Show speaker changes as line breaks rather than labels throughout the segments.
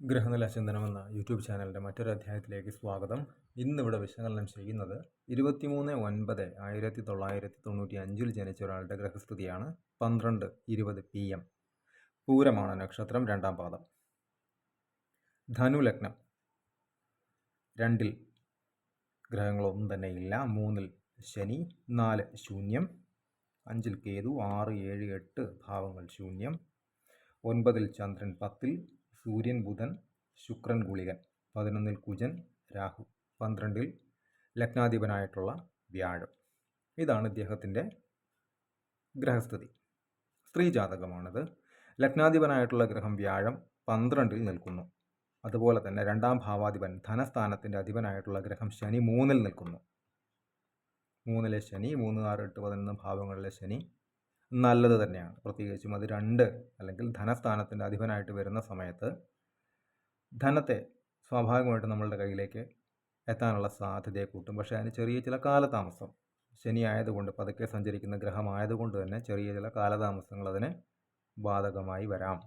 ഗ്രഹനില ചിന്തനം എന്ന യൂട്യൂബ് ചാനലിന്റെ മറ്റൊരു അധ്യായത്തിലേക്ക് സ്വാഗതം. ഇന്നിവിടെ വിശകലനം ചെയ്യുന്നത് ഇരുപത്തിമൂന്ന് ഒൻപത് ആയിരത്തി തൊള്ളായിരത്തി തൊണ്ണൂറ്റി അഞ്ചിൽ ജനിച്ച ഒരാളുടെ ഗ്രഹസ്ഥിതിയാണ് പന്ത്രണ്ട് ഇരുപത് പി എം. പൂരമാണ് നക്ഷത്രം രണ്ടാം പാദം. ധനു ലഗ്നം രണ്ടിൽ ഗ്രഹങ്ങളൊന്നും തന്നെ ഇല്ല മൂന്നിൽ ശനി നാല് ശൂന്യം അഞ്ചിൽ കേതു ആറ് ഏഴ് എട്ട് ഭാവങ്ങൾ ശൂന്യം ഒൻപതിൽ ചന്ദ്രൻ പത്തിൽ സൂര്യൻ ബുധൻ ശുക്രൻ ഗുളികൻ പതിനൊന്നിൽ കുജൻ രാഹു പന്ത്രണ്ടിൽ ലഗ്നാധിപനായിട്ടുള്ള വ്യാഴം. ഇതാണ് ഇദ്ദേഹത്തിന്റെ ഗ്രഹസ്ഥിതി. സ്ത്രീ ജാതകമാണിത്. ലഗ്നാധിപനായിട്ടുള്ള ഗ്രഹം വ്യാഴം പന്ത്രണ്ടിൽ നിൽക്കുന്നു. അതുപോലെ തന്നെ രണ്ടാം ഭാവാധിപൻ ധനസ്ഥാനത്തിന്റെ അധിപനായിട്ടുള്ള ഗ്രഹം ശനി മൂന്നിൽ നിൽക്കുന്നു. മൂന്നിലെ ശനി മൂന്ന് ആറ് എട്ട് പതിനൊന്ന് ഭാവങ്ങളിലെ ശനി നല്ലത് തന്നെയാണ്. പ്രത്യേകിച്ചും അത് രണ്ട് അല്ലെങ്കിൽ ധനസ്ഥാനത്തിന്റെ അധിപനായിട്ട് വരുന്ന സമയത്ത് ധനത്തെ സ്വാഭാവികമായിട്ട് നമ്മളുടെ കയ്യിലേക്ക് എത്താനുള്ള സാധ്യതയെ കൂട്ടും. പക്ഷേ അതിന് ചെറിയ ചില കാലതാമസം ശനി ആയതുകൊണ്ട് പതുക്കെ സഞ്ചരിക്കുന്ന ഗ്രഹമായതുകൊണ്ട് തന്നെ ചെറിയ ചില കാലതാമസങ്ങൾ അതിന് ബാധകമായി വരാം.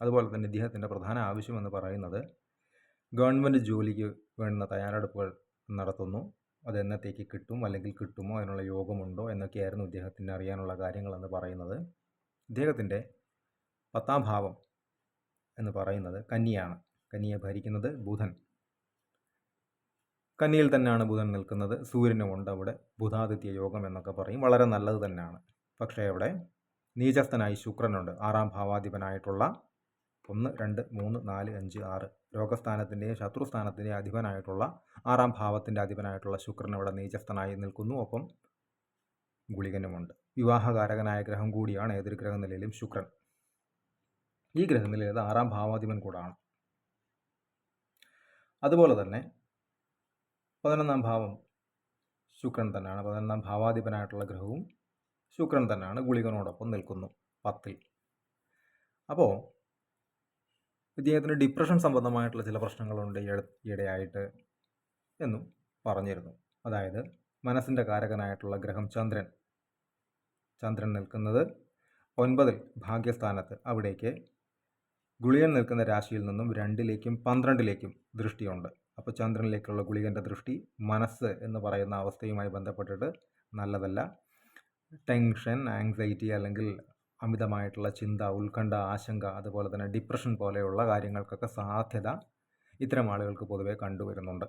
അതുപോലെ തന്നെ ഇദ്ദേഹത്തിന്റെ പ്രധാന ആവശ്യമെന്ന് പറയുന്നത് ഗവൺമെന്റ് ജോലിക്ക് വേണ്ടുന്ന തയ്യാറെടുപ്പുകൾ നടത്തുന്നു. അത് എന്നത്തേക്ക് കിട്ടും അല്ലെങ്കിൽ കിട്ടുമോ അതിനുള്ള യോഗമുണ്ടോ എന്നൊക്കെയായിരുന്നു ഇദ്ദേഹത്തിന് അറിയാനുള്ള കാര്യങ്ങളെന്ന് പറയുന്നത്. ഇദ്ദേഹത്തിന്റെ പത്താം ഭാവം എന്ന് പറയുന്നത് കന്നിയാണ്. കന്നിയെ ഭരിക്കുന്നത് ബുധൻ. കന്നിയിൽ തന്നെയാണ് ബുധൻ നിൽക്കുന്നത്. സൂര്യനും ഉണ്ട് അവിടെ. ബുധാദിത്യ യോഗം എന്നൊക്കെ പറയും. വളരെ നല്ലത് തന്നെയാണ്. പക്ഷേ അവിടെ നീചസ്ഥനായി ശുക്രനുണ്ട്. ആറാം ഭാവാധിപനായിട്ടുള്ള ഒന്ന് രണ്ട് മൂന്ന് നാല് അഞ്ച് ആറ്. രോഗസ്ഥാനത്തിന്റെയും ശത്രുസ്ഥാനത്തിന്റെയും അധിപനായിട്ടുള്ള ആറാം ഭാവത്തിന്റെ അധിപനായിട്ടുള്ള ശുക്രൻ ഇവിടെ നീചസ്ഥനായി നിൽക്കുന്നു. ഒപ്പം ഗുളികനുമുണ്ട്. വിവാഹകാരകനായ ഗ്രഹം കൂടിയാണ് ഏതൊരു ഗ്രഹനിലയിലും ശുക്രൻ. ഈ ഗ്രഹനിലയത് ആറാം ഭാവാധിപൻ കൂടാണ്. അതുപോലെ തന്നെ പതിനൊന്നാം ഭാവം ശുക്രൻ തന്നെയാണ്. പതിനൊന്നാം ഭാവാധിപനായിട്ടുള്ള ഗ്രഹവും ശുക്രൻ തന്നെയാണ്. ഗുളികനോടൊപ്പം നിൽക്കുന്നു പത്തിൽ. അപ്പോൾ ഇദ്ദേഹത്തിന് ഡിപ്രഷൻ സംബന്ധമായിട്ടുള്ള ചില പ്രശ്നങ്ങളുണ്ട് ഈയിടെയായിട്ട് എന്നും പറഞ്ഞിരുന്നു. അതായത് മനസ്സിന്റെ കാരകനായിട്ടുള്ള ഗ്രഹം ചന്ദ്രൻ. ചന്ദ്രൻ നിൽക്കുന്നത് ഒൻപതിൽ ഭാഗ്യസ്ഥാനത്ത്. അവിടേക്ക് ഗുളികൻ നിൽക്കുന്ന രാശിയിൽ നിന്നും രണ്ടിലേക്കും പന്ത്രണ്ടിലേക്കും ദൃഷ്ടിയുണ്ട്. അപ്പോൾ ചന്ദ്രനിലേക്കുള്ള ഗുളികന്റെ ദൃഷ്ടി മനസ്സ് എന്ന് പറയുന്ന അവസ്ഥയുമായി ബന്ധപ്പെട്ടിട്ട് നല്ലതല്ല. ടെൻഷൻ ആങ്സൈറ്റി അല്ലെങ്കിൽ അമിതമായിട്ടുള്ള ചിന്ത ഉത്കണ്ഠ ആശങ്ക അതുപോലെ തന്നെ ഡിപ്രഷൻ പോലെയുള്ള കാര്യങ്ങൾക്കൊക്കെ സാധ്യത ഇത്തരം ആളുകൾക്ക് പൊതുവെ കണ്ടുവരുന്നുണ്ട്.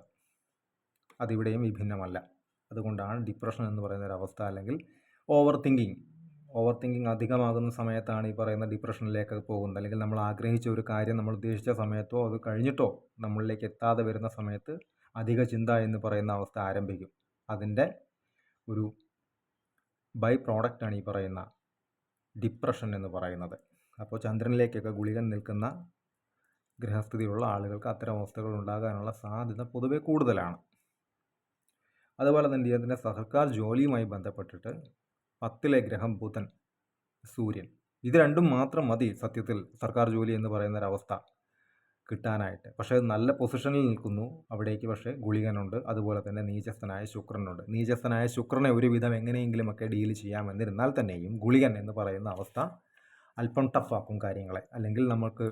അതിവിടെയും വിഭിന്നമല്ല. അതുകൊണ്ടാണ് ഡിപ്രഷൻ എന്ന് പറയുന്ന ഒരു അവസ്ഥ അല്ലെങ്കിൽ ഓവർ തിങ്കിങ് ഓവർ തിങ്കിങ് അധികമാകുന്ന സമയത്താണ് ഈ പറയുന്ന ഡിപ്രഷനിലേക്ക് പോകുന്നത്. അല്ലെങ്കിൽ നമ്മൾ ആഗ്രഹിച്ച ഒരു കാര്യം നമ്മൾ ഉദ്ദേശിച്ച സമയത്തോ അത് കഴിഞ്ഞിട്ടോ നമ്മളിലേക്ക് എത്താതെ വരുന്ന സമയത്ത് അധിക ചിന്ത എന്ന് പറയുന്ന അവസ്ഥ ആരംഭിക്കും. അതിന്റെ ഒരു ബൈ പ്രോഡക്റ്റാണ് ഈ പറയുന്ന ഡിപ്രഷൻ എന്ന് പറയുന്നത്. അപ്പോൾ ചന്ദ്രനിലേക്കൊക്കെ ഗുളികൻ നിൽക്കുന്ന ഗ്രഹസ്ഥിതിയുള്ള ആളുകൾക്ക് അത്തരം അവസ്ഥകൾ ഉണ്ടാകാനുള്ള സാധ്യത പൊതുവെ കൂടുതലാണ്. അതുപോലെ തന്നെ ഇദ്ദേഹത്തിന്റെ സർക്കാർ ജോലിയുമായി ബന്ധപ്പെട്ടിട്ട് പത്തിലെ ഗ്രഹം ബുധൻ സൂര്യൻ ഇത് രണ്ടും മാത്രം മതി സത്യത്തിൽ സർക്കാർ ജോലി എന്ന് പറയുന്ന ഒരവസ്ഥ കിട്ടാനായിട്ട്. പക്ഷേ നല്ല പൊസിഷനിൽ നിൽക്കുന്നു അവിടേക്ക് പക്ഷേ ഗുളികനുണ്ട്. അതുപോലെ തന്നെ നീചസ്ഥനായ ശുക്രനുണ്ട്. നീചസ്ഥനായ ശുക്രനെ ഒരുവിധം എങ്ങനെയെങ്കിലുമൊക്കെ ഡീൽ ചെയ്യാമെന്നിരുന്നാൽ തന്നെയും ഗുളികൻ എന്ന് പറയുന്ന അവസ്ഥ അല്പം ടഫാക്കും കാര്യങ്ങളെ. അല്ലെങ്കിൽ നമുക്ക്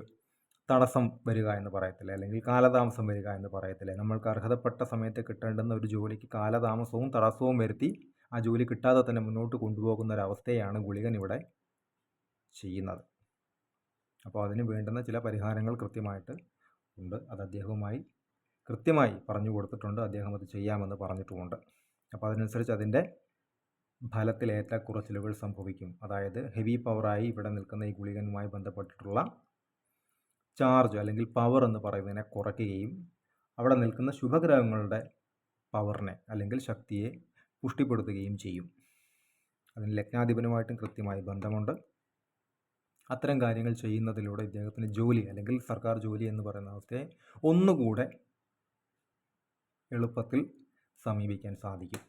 തടസ്സം വരിക എന്ന് പറയത്തില്ല? അല്ലെങ്കിൽ കാലതാമസം വരിക എന്ന് പറയത്തില്ല? നമ്മൾക്ക് അർഹതപ്പെട്ട സമയത്ത് കിട്ടേണ്ടുന്ന ഒരു ജോലിക്ക് കാലതാമസവും തടസ്സവും വരുത്തി ആ ജോലി കിട്ടാതെ തന്നെ മുന്നോട്ട് കൊണ്ടുപോകുന്ന ഒരു അവസ്ഥയാണ് ഗുളികൻ ഇവിടെ ചെയ്യുന്നത്. അപ്പോൾ അതിന് വേണ്ടുന്ന ചില പരിഹാരങ്ങൾ കൃത്യമായിട്ട് ഉണ്ട്. അത് അദ്ദേഹവുമായി കൃത്യമായി പറഞ്ഞു കൊടുത്തിട്ടുണ്ട്. അദ്ദേഹം അത് ചെയ്യാമെന്ന് പറഞ്ഞിട്ടുമുണ്ട്. അപ്പോൾ അതിനനുസരിച്ച് അതിന്റെ ഫലത്തിൽ ഏറ്റക്കുറച്ചിലുകൾ സംഭവിക്കും. അതായത് ഹെവി പവറായി ഇവിടെ നിൽക്കുന്ന ഈ ഗുളികനുമായി ബന്ധപ്പെട്ടിട്ടുള്ള ചാർജ് അല്ലെങ്കിൽ പവർ എന്ന് പറയുന്നതിനെ കുറയ്ക്കുകയും അവിടെ നിൽക്കുന്ന ശുഭഗ്രഹങ്ങളുടെ പവറിനെ അല്ലെങ്കിൽ ശക്തിയെ പുഷ്ടിപ്പെടുത്തുകയും ചെയ്യും. അതിന് ലഗ്നാധിപനുമായിട്ടും കൃത്യമായി ബന്ധമുണ്ട്. അത്തരം കാര്യങ്ങൾ ചെയ്യുന്നതിലൂടെ ഇദ്ദേഹത്തിന് ജോലി അല്ലെങ്കിൽ സർക്കാർ ജോലി എന്ന് പറയുന്ന അവസ്ഥയെ ഒന്നുകൂടെ എളുപ്പത്തിൽ സമീപിക്കാൻ സാധിക്കും.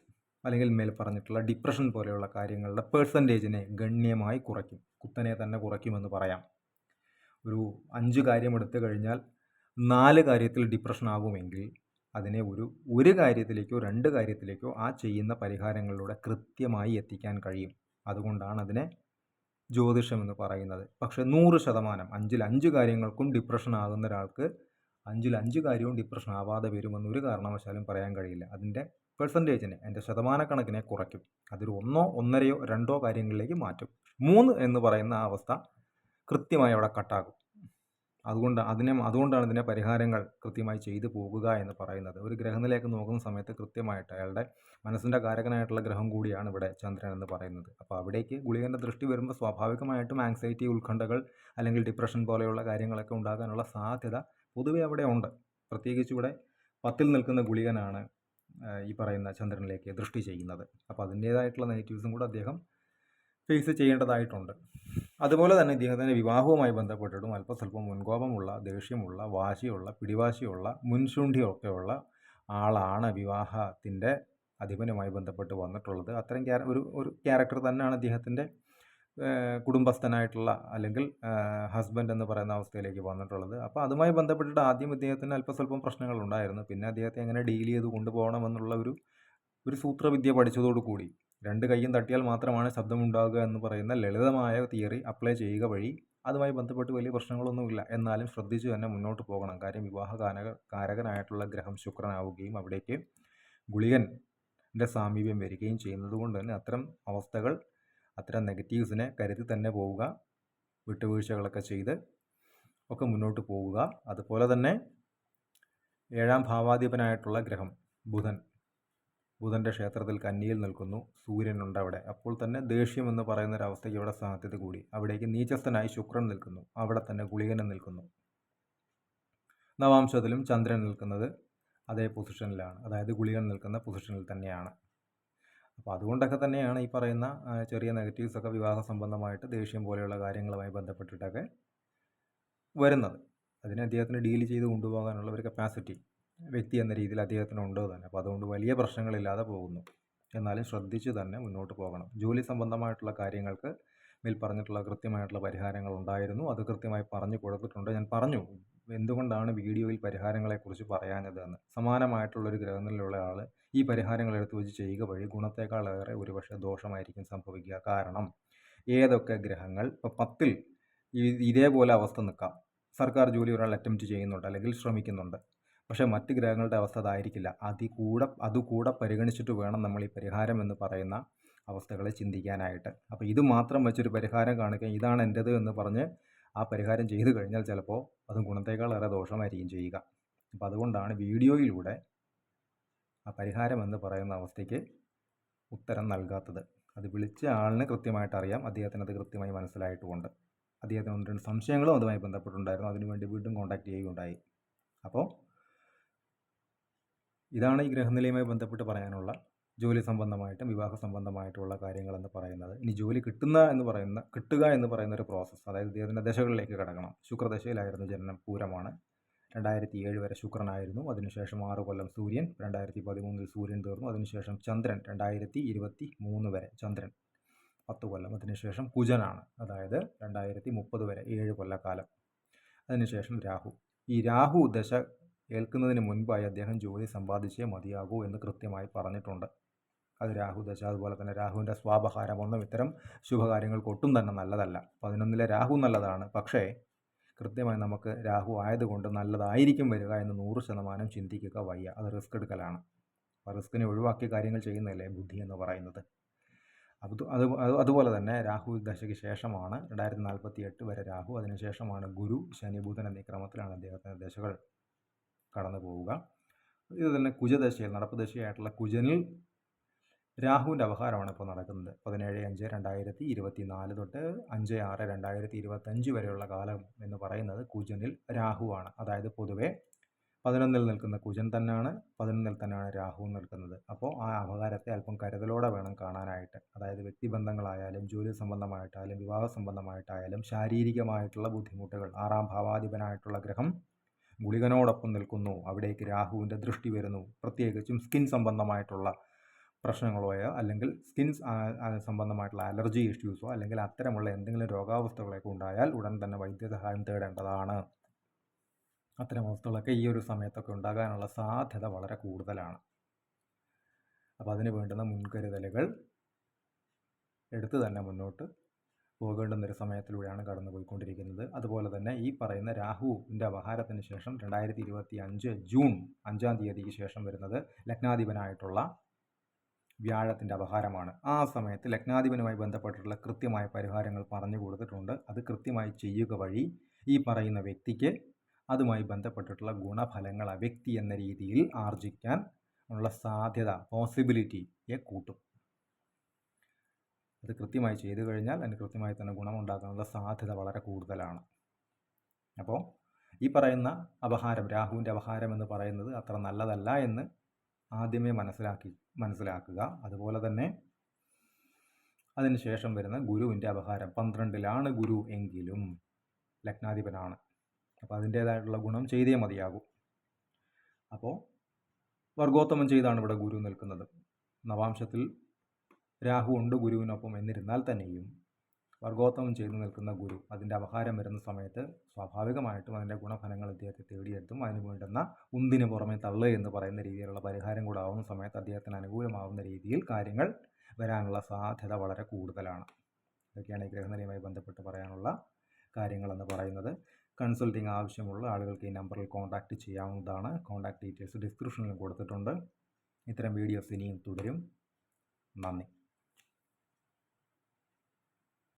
അല്ലെങ്കിൽ മേൽ പറഞ്ഞിട്ടുള്ള ഡിപ്രഷൻ പോലെയുള്ള കാര്യങ്ങളുടെ പേഴ്സന്റേജിനെ ഗണ്യമായി കുറയ്ക്കും. കുത്തനെ തന്നെ കുറയ്ക്കുമെന്ന് പറയാം. ഒരു അഞ്ച് കാര്യം എടുത്തു കഴിഞ്ഞാൽ നാല് കാര്യത്തിൽ ഡിപ്രഷൻ ആകുമെങ്കിൽ അതിനെ ഒരു ഒരു കാര്യത്തിലേക്കോ രണ്ട് കാര്യത്തിലേക്കോ ആ ചെയ്യുന്ന പരിഹാരങ്ങളിലൂടെ കൃത്യമായി എത്തിക്കാൻ കഴിയും. അതുകൊണ്ടാണ് അതിനെ ജ്യോതിഷം എന്ന് പറയുന്നത്. പക്ഷേ നൂറ് ശതമാനം അഞ്ചിൽ അഞ്ച് കാര്യങ്ങൾക്കും ഡിപ്രഷൻ ആകുന്ന ഒരാൾക്ക് അഞ്ചിൽ അഞ്ച് കാര്യവും ഡിപ്രഷൻ ആവാതെ വരുമെന്ന് ഒരു കാരണവശാലും പറയാൻ കഴിയില്ല. അതിന്റെ പെർസെന്റേജിനെ എന്റെ ശതമാനക്കണക്കിനെ കുറയ്ക്കും. അതൊരു ഒന്നോ ഒന്നരയോ രണ്ടോ കാര്യങ്ങളിലേക്ക് മാറ്റും. മൂന്ന് എന്ന് പറയുന്ന ആ അവസ്ഥ കൃത്യമായി അവിടെ കട്ടാകും അതുകൊണ്ട് അതിനെ അതുകൊണ്ടാണ് ഇതിന്റെ പരിഹാരങ്ങൾ കൃത്യമായി ചെയ്തു പോകുക എന്ന് പറയുന്നത്. ഒരു ഗ്രഹനിലേക്ക് നോക്കുന്ന സമയത്ത് കൃത്യമായിട്ട് അയാളുടെ മനസ്സിന്റെ കാരകനായിട്ടുള്ള ഗ്രഹം കൂടിയാണ് ഇവിടെ ചന്ദ്രൻ എന്ന് പറയുന്നത്. അപ്പോൾ അവിടേക്ക് ഗുളികന്റെ ദൃഷ്ടി വരുമ്പോൾ സ്വാഭാവികമായിട്ടും ആങ്സൈറ്റി ഉത്കണ്ഠകൾ അല്ലെങ്കിൽ ഡിപ്രഷൻ പോലെയുള്ള കാര്യങ്ങളൊക്കെ ഉണ്ടാകാനുള്ള സാധ്യത പൊതുവേ അവിടെ ഉണ്ട്. പ്രത്യേകിച്ച് ഇവിടെ പത്തിൽ നിൽക്കുന്ന ഗുളികനാണ് ഈ പറയുന്ന ചന്ദ്രനിലേക്ക് ദൃഷ്ടി ചെയ്യുന്നത്. അപ്പോൾ അതിന്റേതായിട്ടുള്ള നെഗറ്റീവ്സും കൂടെ അദ്ദേഹം ഫേസ് ചെയ്യേണ്ടതായിട്ടുണ്ട്. അതുപോലെ തന്നെ ഇദ്ദേഹത്തിന്റെ വിവാഹവുമായി ബന്ധപ്പെട്ടിട്ടും അല്പസ്വല്പം മുൻകോപമുള്ള ദേഷ്യമുള്ള വാശിയുള്ള പിടിവാശിയുള്ള മുൻശുണ്ടിയൊക്കെയുള്ള ആളാണ് വിവാഹത്തിന്റെ അധിപനുമായി ബന്ധപ്പെട്ട് വന്നിട്ടുള്ളത്. അത്രയും ഒരു ഒരു ക്യാരക്ടർ തന്നെയാണ് അദ്ദേഹത്തിന്റെ കുടുംബസ്ഥനായിട്ടുള്ള അല്ലെങ്കിൽ ഹസ്ബൻഡ് എന്ന് പറയുന്ന അവസ്ഥയിലേക്ക് വന്നിട്ടുള്ളത്. അപ്പോൾ അതുമായി ബന്ധപ്പെട്ടിട്ട് ആദ്യം ഇദ്ദേഹത്തിന് അല്പസ്വല്പം പ്രശ്നങ്ങളുണ്ടായിരുന്നു. പിന്നെ അദ്ദേഹത്തെ എങ്ങനെ ഡീൽ ചെയ്ത് കൊണ്ടുപോകണമെന്നുള്ള ഒരു ഒരു സൂത്രവിദ്യ പഠിച്ചതോടു കൂടി രണ്ട് കൈയും തട്ടിയാൽ മാത്രമാണ് ശബ്ദമുണ്ടാകുക എന്ന് പറയുന്ന ലളിതമായ തിയറി അപ്ലൈ ചെയ്യുക വഴി അതുമായി ബന്ധപ്പെട്ട് വലിയ പ്രശ്നങ്ങളൊന്നുമില്ല. എന്നാലും ശ്രദ്ധിച്ച് തന്നെ മുന്നോട്ട് പോകണം. കാര്യം വിവാഹ കാരക കാരകനായിട്ടുള്ള ഗ്രഹം ശുക്രനാവുകയും അവിടേക്ക് ഗുളികന്റെ സാമീപ്യം വരികയും ചെയ്യുന്നത് കൊണ്ട് തന്നെ അത്തരം അവസ്ഥകൾ അത്തരം നെഗറ്റീവ്സിനെ കരുതി തന്നെ പോവുക വിട്ടുവീഴ്ചകളൊക്കെ ചെയ്ത് ഒക്കെ മുന്നോട്ട് പോവുക. അതുപോലെ തന്നെ ഏഴാം ഭാവാധിപനായിട്ടുള്ള ഗ്രഹം ബുധൻ ബുധന്റെ ക്ഷേത്രത്തിൽ കന്നിയിൽ നിൽക്കുന്നു. സൂര്യനുണ്ട് അവിടെ. അപ്പോൾ തന്നെ ദേഷ്യം എന്ന് പറയുന്ന ഒരു അവസ്ഥയ്ക്ക് ഇവിടെ സാധ്യത കൂടി. അവിടേക്ക് നീചസ്ഥനായി ശുക്രൻ നിൽക്കുന്നു. അവിടെ തന്നെ ഗുളികനും നിൽക്കുന്നു. നവാംശത്തിലും ചന്ദ്രൻ നിൽക്കുന്നത് അതേ പൊസിഷനിലാണ്. അതായത് ഗുളികൻ നിൽക്കുന്ന പൊസിഷനിൽ തന്നെയാണ്. അപ്പോൾ അതുകൊണ്ടൊക്കെ തന്നെയാണ് ഈ പറയുന്ന ചെറിയ നെഗറ്റീവ്സൊക്കെ വിവാഹ സംബന്ധമായിട്ട് ദേഷ്യം പോലെയുള്ള കാര്യങ്ങളുമായി ബന്ധപ്പെട്ടിട്ടൊക്കെ വരുന്നത്. അതിനെ അദ്ദേഹത്തിന് ഡീൽ ചെയ്ത് കൊണ്ടുപോകാനുള്ള ഒരു കപ്പാസിറ്റി വ്യക്തി എന്ന രീതിയിൽ അദ്ദേഹത്തിന് ഉണ്ടോ തന്നെ. അപ്പോൾ അതുകൊണ്ട് വലിയ പ്രശ്നങ്ങളില്ലാതെ പോകുന്നു. എന്നാലും ശ്രദ്ധിച്ച് തന്നെ മുന്നോട്ട് പോകണം. ജോലി സംബന്ധമായിട്ടുള്ള കാര്യങ്ങൾക്ക് മേൽ പറഞ്ഞിട്ടുള്ള കൃത്യമായിട്ടുള്ള പരിഹാരങ്ങൾ ഉണ്ടായിരുന്നു. അത് കൃത്യമായി പറഞ്ഞു കൊടുത്തിട്ടുണ്ട്. ഞാൻ പറഞ്ഞു എന്തുകൊണ്ടാണ് വീഡിയോയിൽ പരിഹാരങ്ങളെക്കുറിച്ച് പറയാഞ്ഞത് എന്ന് സമാനമായിട്ടുള്ളൊരു ഗ്രഹങ്ങളിലുള്ള ആൾ ഈ പരിഹാരങ്ങൾ എടുത്തു വെച്ച് ചെയ്യുക വഴി ഗുണത്തേക്കാളേറെ ഒരുപക്ഷെ ദോഷമായിരിക്കും സംഭവിക്കുക. കാരണം ഏതൊക്കെ ഗ്രഹങ്ങൾ ഇപ്പോൾ പത്തിൽ ഇതേപോലെ അവസ്ഥ നിൽക്കാം. സർക്കാർ ജോലി ഒരാൾ അറ്റംപ്റ്റ് ചെയ്യുന്നുണ്ട് അല്ലെങ്കിൽ ശ്രമിക്കുന്നുണ്ട്. പക്ഷേ മറ്റ് ഗ്രഹങ്ങളുടെ അവസ്ഥ അതായിരിക്കില്ല. അതി കൂടെ അതുകൂടെ പരിഗണിച്ചിട്ട് വേണം നമ്മൾ ഈ പരിഹാരം എന്ന് പറയുന്ന അവസ്ഥകളെ ചിന്തിക്കാനായിട്ട്. അപ്പോൾ ഇത് മാത്രം വെച്ചൊരു പരിഹാരം കാണിക്കുക ഇതാണ് എന്റേത് എന്ന് പറഞ്ഞ് ആ പരിഹാരം ചെയ്തു കഴിഞ്ഞാൽ ചിലപ്പോൾ അതും ഗുണത്തേക്കാളേറെ ദോഷമായിരിക്കും ചെയ്യുക. അപ്പോൾ അതുകൊണ്ടാണ് വീഡിയോയിലൂടെ ആ പരിഹാരം എന്ന് പറയുന്ന അവസ്ഥയ്ക്ക് ഉത്തരം നൽകാത്തത്. അത് വിളിച്ച ആളിന് കൃത്യമായിട്ട് അറിയാം. അദ്ദേഹത്തിന് അത് കൃത്യമായി മനസ്സിലായിട്ടുമുണ്ട്. അദ്ദേഹത്തിന് ഒന്ന് രണ്ട് സംശയങ്ങളും അതുമായി ബന്ധപ്പെട്ടുണ്ടായിരുന്നു. അതിനുവേണ്ടി വീണ്ടും കോൺടാക്ട് ചെയ്യുകയുണ്ടായി. അപ്പോൾ ഇതാണ് ഈ ഗ്രഹനിലയുമായി ബന്ധപ്പെട്ട് പറയാനുള്ള ജോലി സംബന്ധമായിട്ടും വിവാഹ സംബന്ധമായിട്ടുള്ള കാര്യങ്ങളെന്ന് പറയുന്നത്. ഇനി ജോലി കിട്ടുന്ന എന്ന് പറയുന്ന കിട്ടുക എന്ന് പറയുന്ന ഒരു പ്രോസസ്സ് അതായത് ഇദ്ദേഹത്തിന്റെ ദശകളിലേക്ക് കടക്കണം. ശുക്രദശയിലായിരുന്നു ജനനം പൂരമാണ്. രണ്ടായിരത്തി ഏഴ് വരെ ശുക്രനായിരുന്നു. അതിനുശേഷം ആറ് കൊല്ലം സൂര്യൻ രണ്ടായിരത്തി പതിമൂന്നിൽ സൂര്യൻ തീർന്നു. അതിനുശേഷം ചന്ദ്രൻ രണ്ടായിരത്തി ഇരുപത്തി മൂന്ന് വരെ ചന്ദ്രൻ. പത്ത് കൊല്ലം. അതിനുശേഷം കുജനാണ്. അതായത് രണ്ടായിരത്തി മുപ്പത് വരെ ഏഴ് കൊല്ലക്കാലം. അതിനുശേഷം രാഹു. ഈ രാഹു ദശ ഏൽക്കുന്നതിന് മുൻപായി അദ്ദേഹം ജോലി സമ്പാദിച്ചേ മതിയാകൂ എന്ന് കൃത്യമായി പറഞ്ഞിട്ടുണ്ട്. അത് രാഹു ദശ അതുപോലെ തന്നെ രാഹുവിന്റെ സ്വാപഹാരം ഒന്നും ഇത്തരം ശുഭകാര്യങ്ങൾക്ക് ഒട്ടും തന്നെ നല്ലതല്ല. പതിനൊന്നിലെ രാഹു നല്ലതാണ്. പക്ഷേ കൃത്യമായി നമുക്ക് രാഹു ആയതുകൊണ്ട് നല്ലതായിരിക്കും വരിക എന്ന് നൂറ് ശതമാനം ചിന്തിക്കുക വയ്യ. അത് റിസ്ക് എടുക്കലാണ്. റിസ്കിനെ ഒഴിവാക്കി കാര്യങ്ങൾ ചെയ്യുന്നതല്ലേ ബുദ്ധി എന്ന് പറയുന്നത്. അത് അത് അതുപോലെ തന്നെ രാഹു ദശയ്ക്ക് ശേഷമാണ് രണ്ടായിരത്തി നാൽപ്പത്തി എട്ട് വരെ രാഹു. അതിനുശേഷമാണ് ഗുരു ശനി ബുധൻ എന്നീ ക്രമത്തിലാണ് അദ്ദേഹത്തിന്റെ ദശകൾ കടന്നു പോവുക. ഇത് തന്നെ കുജദശയിൽ നടപ്പ് ദശയായിട്ടുള്ള കുജനിൽ രാഹുവിന്റെ അപഹാരമാണ് ഇപ്പോൾ നടക്കുന്നത്. പതിനേഴ് അഞ്ച് രണ്ടായിരത്തി ഇരുപത്തി നാല് തൊട്ട് അഞ്ച് ആറ് രണ്ടായിരത്തി ഇരുപത്തഞ്ച് വരെയുള്ള കാലം എന്ന് പറയുന്നത് കുജനിൽ രാഹുവാണ്. അതായത് പൊതുവെ പതിനൊന്നിൽ നിൽക്കുന്ന കുജൻ തന്നെയാണ് പതിനൊന്നിൽ തന്നെയാണ് രാഹു നിൽക്കുന്നത്. അപ്പോൾ ആ അപകാരത്തെ അല്പം കരുതലോടെ വേണം കാണാനായിട്ട്. അതായത് വ്യക്തിബന്ധങ്ങളായാലും ജോലി സംബന്ധമായിട്ടായാലും വിവാഹ സംബന്ധമായിട്ടായാലും ശാരീരികമായിട്ടുള്ള ബുദ്ധിമുട്ടുകൾ ആറാം ഭാവാധിപനായിട്ടുള്ള ഗ്രഹം ഗുളികനോടൊപ്പം നിൽക്കുന്നു. അവിടേക്ക് രാഹുവിന്റെ ദൃഷ്ടി വരുന്നു. പ്രത്യേകിച്ചും സ്കിൻ സംബന്ധമായിട്ടുള്ള പ്രശ്നങ്ങളോയോ അല്ലെങ്കിൽ സ്കിൻ സംബന്ധമായിട്ടുള്ള അലർജി ഇഷ്യൂസോ അല്ലെങ്കിൽ അത്തരമുള്ള എന്തെങ്കിലും രോഗാവസ്ഥകളൊക്കെ ഉണ്ടായാൽ ഉടൻ തന്നെ വൈദ്യസഹായം തേടേണ്ടതാണ്. അത്തരം അവസ്ഥകളൊക്കെ ഈ ഒരു സമയത്തൊക്കെ ഉണ്ടാകാനുള്ള സാധ്യത വളരെ കൂടുതലാണ്. അപ്പോൾ അതിന് വേണ്ടുന്ന മുൻകരുതലുകൾ എടുത്തു തന്നെ മുന്നോട്ട് ഒരു സമയത്തിലൂടെയാണ് കടന്നു പോയിക്കൊണ്ടിരിക്കുന്നത് അതുപോലെ തന്നെ ഈ പറയുന്ന രാഹുവിന്റെ അപഹാരത്തിന് ശേഷം രണ്ടായിരത്തി ഇരുപത്തി അഞ്ച് ജൂൺ അഞ്ചാം തീയതിക്ക് ശേഷം വരുന്നത് ലഗ്നാധിപനായിട്ടുള്ള വ്യാഴത്തിന്റെ അപഹാരമാണ്. ആ സമയത്ത് ലഗ്നാധിപനുമായി ബന്ധപ്പെട്ടിട്ടുള്ള കൃത്യമായ പരിഹാരങ്ങൾ പറഞ്ഞു കൊടുത്തിട്ടുണ്ട്. അത് കൃത്യമായി ചെയ്യുക വഴി ഈ പറയുന്ന വ്യക്തിക്ക് അതുമായി ബന്ധപ്പെട്ടിട്ടുള്ള ഗുണഫലങ്ങൾ ആ വ്യക്തി എന്ന രീതിയിൽ ആർജിക്കാൻ ഉള്ള സാധ്യത പോസിബിലിറ്റിയെ കൂട്ടും. അത് കൃത്യമായി ചെയ്തു കഴിഞ്ഞാൽ അതിന് കൃത്യമായി തന്നെ ഗുണമുണ്ടാക്കാനുള്ള സാധ്യത വളരെ കൂടുതലാണ്. അപ്പോൾ ഈ പറയുന്ന അപഹാരം രാഹുവിന്റെ അപഹാരം എന്ന് പറയുന്നത് അത്ര നല്ലതല്ല എന്ന് ആദ്യമേ മനസ്സിലാക്കി മനസ്സിലാക്കുക. അതുപോലെ തന്നെ അതിനുശേഷം വരുന്ന ഗുരുവിന്റെ അപഹാരം. പന്ത്രണ്ടിലാണ് ഗുരു എങ്കിലും ലഗ്നാധിപനാണ്. അപ്പോൾ അതിന്റേതായിട്ടുള്ള ഗുണം ചെയ്തേ മതിയാകും. അപ്പോൾ വർഗോത്തമം ചെയ്താണ് ഇവിടെ ഗുരു നിൽക്കുന്നത്. നവാംശത്തിൽ രാഹു ഉണ്ട് ഗുരുവിനൊപ്പം എന്നിരുന്നാൽ തന്നെയും വർഗോത്തമം ചെയ്തു നിൽക്കുന്ന ഗുരു അതിന്റെ അപഹാരം വരുന്ന സമയത്ത് സ്വാഭാവികമായിട്ടും അതിന്റെ ഗുണഫലങ്ങൾ അദ്ദേഹത്തെ തേടിയെത്തും. അതിന് വേണ്ടുന്ന ഉന്തിന് പുറമെ തള്ള് എന്ന് പറയുന്ന രീതിയിലുള്ള പരിഹാരം കൂടെ ആവുന്ന സമയത്ത് അദ്ദേഹത്തിന് അനുകൂലമാവുന്ന രീതിയിൽ കാര്യങ്ങൾ വരാനുള്ള സാധ്യത വളരെ കൂടുതലാണ്. ഇതൊക്കെയാണ് ഈ ഗ്രഹനിലയുമായി ബന്ധപ്പെട്ട് പറയാനുള്ള കാര്യങ്ങളെന്ന് പറയുന്നത്. കൺസൾട്ടിങ് ആവശ്യമുള്ള ആളുകൾക്ക് ഈ നമ്പറിൽ കോൺടാക്റ്റ് ചെയ്യാവുന്നതാണ്. കോൺടാക്ട് ഡീറ്റെയിൽസ് ഡിസ്ക്രിപ്ഷനിലും കൊടുത്തിട്ടുണ്ട്. ഇത്തരം വീഡിയോസ് ഇനിയും തുടരും. നന്ദി.